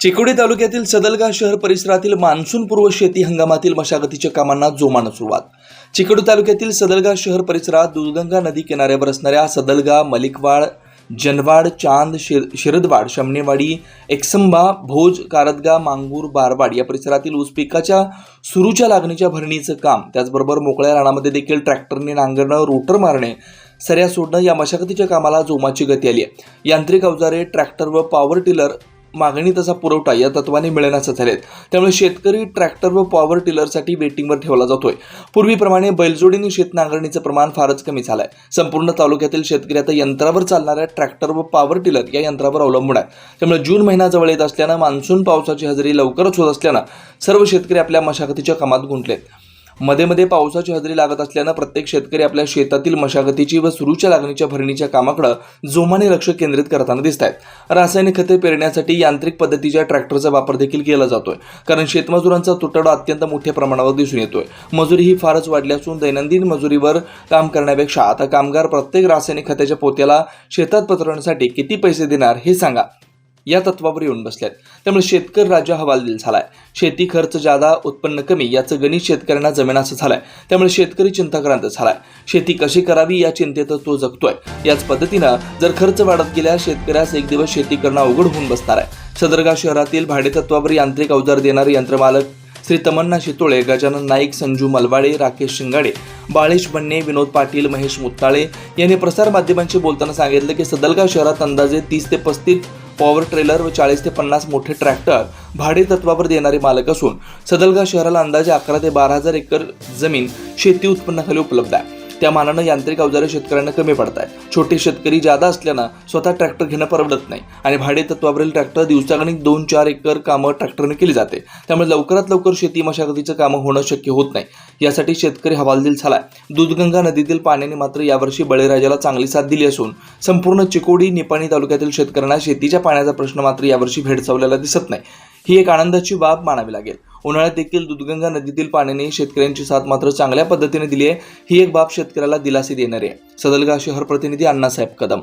चिकोडी तालुक्यातील सदलगा शहर परिसरातील मान्सूनपूर्व शेती हंगामातील मशागतीच्या कामांना जोमानं सुरुवात. चिकोडी तालुक्यातील सदलगा शहर परिसरात दुधगंगा नदी किनाऱ्यावर असणाऱ्या सदलगा मलिकवाड जनवाड चांद शिर शिरदवाड शमनेवाडी एकसंबा भोज कारदगा मांगूर बारवाड या परिसरातील ऊस पिकाच्या सुरूच्या लागणीच्या भरणीचं काम त्याचबरोबर मोकळ्या रानामध्ये देखील ट्रॅक्टरने नांगरणं रोटर मारणे सऱ्या सोडणं या मशागतीच्या कामाला जोमाची गती आली आहे. यांत्रिक अवजारे ट्रॅक्टर व पॉवर टिलर मागणी तसा पुरवठा या तत्वाने मिळण्याचं झालेत त्यामुळे शेतकरी ट्रॅक्टर व पॉवर टिलरसाठी वेटिंगवर ठेवला जातोय. पूर्वीप्रमाणे बैलजोडीने शेत नांगरणीचं प्रमाण फारच कमी झालंय. संपूर्ण तालुक्यातील शेतकरी आता यंत्रावर चालणाऱ्या ट्रॅक्टर व पॉवर टिलर या यंत्रावर अवलंबून आहे त्यामुळे जून महिना जवळ येत असल्यानं मान्सून पावसाची हजेरी लवकरच होत असल्यानं सर्व शेतकरी आपल्या मशागतीच्या कामात गुंतलेत. मध्ये मध्ये पावसाची हजेरी लागत असल्यानं प्रत्येक शेतकरी आपल्या शेतातील मशागतीची व सुरूच्या लागणीच्या भरणीच्या कामाकडे जोमाने लक्ष केंद्रित करताना दिसत आहेत रासायनिक खते पेरण्यासाठी यांत्रिक पद्धतीच्या ट्रॅक्टरचा वापर देखील केला जातोय. कारण शेतमजुरांचा तुटवडा अत्यंत मोठ्या प्रमाणावर दिसून येतोय. मजुरी ही फारच वाढली असून दैनंदिन मजुरीवर काम करण्यापेक्षा आता कामगार प्रत्येक रासायनिक खताच्या पोत्याला शेतात पसरवण्यासाठी किती पैसे देणार हे सांगा. या तत्वावर येऊन बसल्यात. त्यामुळे शेतकरी राजा हवालदिल झालाय. शेती खर्च जादा उत्पन्न कमी याचं गणित शेतकऱ्यांना जमेनाचं झालंय. त्यामुळे शेतकरी चिंताक्रांत झालाय. शेती कशी करावी या चिंतेत तो जगतोय. याच पद्धतीनं जर खर्च वाढत गेल्यास शेतकऱ्यास एक दिवस शेती करणं अवघड होऊन बसणार आहे. सदरगा शहरातील भाडेतत्वावर यांत्रिक अवजार देणारे यंत्रमालक श्री तमन्ना शितोळे गजानन नाईक संजू मलवाडे राकेश शिंगाडे बाळेश बन्ने विनोद पाटील महेश मुत्ताळे यांनी प्रसारमाध्यमांशी बोलताना सांगितलं की सदलगा शहरात अंदाजे तीस ते पस्तीस पॉवर ट्रेलर व चाळीस ते पन्नास मोठे ट्रॅक्टर भाडे तत्वावर देणारे मालक असून सदलगा शहराला अंदाजे अकरा ते बारा हजार एकर जमीन शेती उत्पन्नाखाली उपलब्ध आहे. त्या मानानं यांत्रिक अवजारे शेतकऱ्यांना कमी पडत आहेत छोटे शेतकरी जादा असल्यानं स्वतः ट्रॅक्टर घेणं परवडत नाही आणि भाडे तत्वावरील ट्रॅक्टर दिवसागणिक दोन चार एकर कामं ट्रॅक्टरने केली जाते. त्यामुळे लवकरात लवकर शेती मशागतीचं कामं होणं शक्य होत नाही. यासाठी शेतकरी हवालदिल झालाय. दूधगंगा नदीतील पाण्याने मात्र यावर्षी बळीराजाला चांगली साथ दिली असून संपूर्ण चिकोडी निपाणी तालुक्यातील शेतकऱ्यांना शेतीच्या पाण्याचा प्रश्न मात्र यावर्षी भेडसावलेला दिसत नाही. ही एक आनंदाची बाब मानावी लागेल. उन्हाळ्यात देखील दूधगंगा नदीतील पाण्याने शेतकऱ्यांची साथ मात्र चांगल्या पद्धतीने दिली आहे. ही एक बाब शेतकऱ्याला दिलासे देणारी आहे. सदलगा शहर प्रतिनिधी अण्णासाहेब कदम.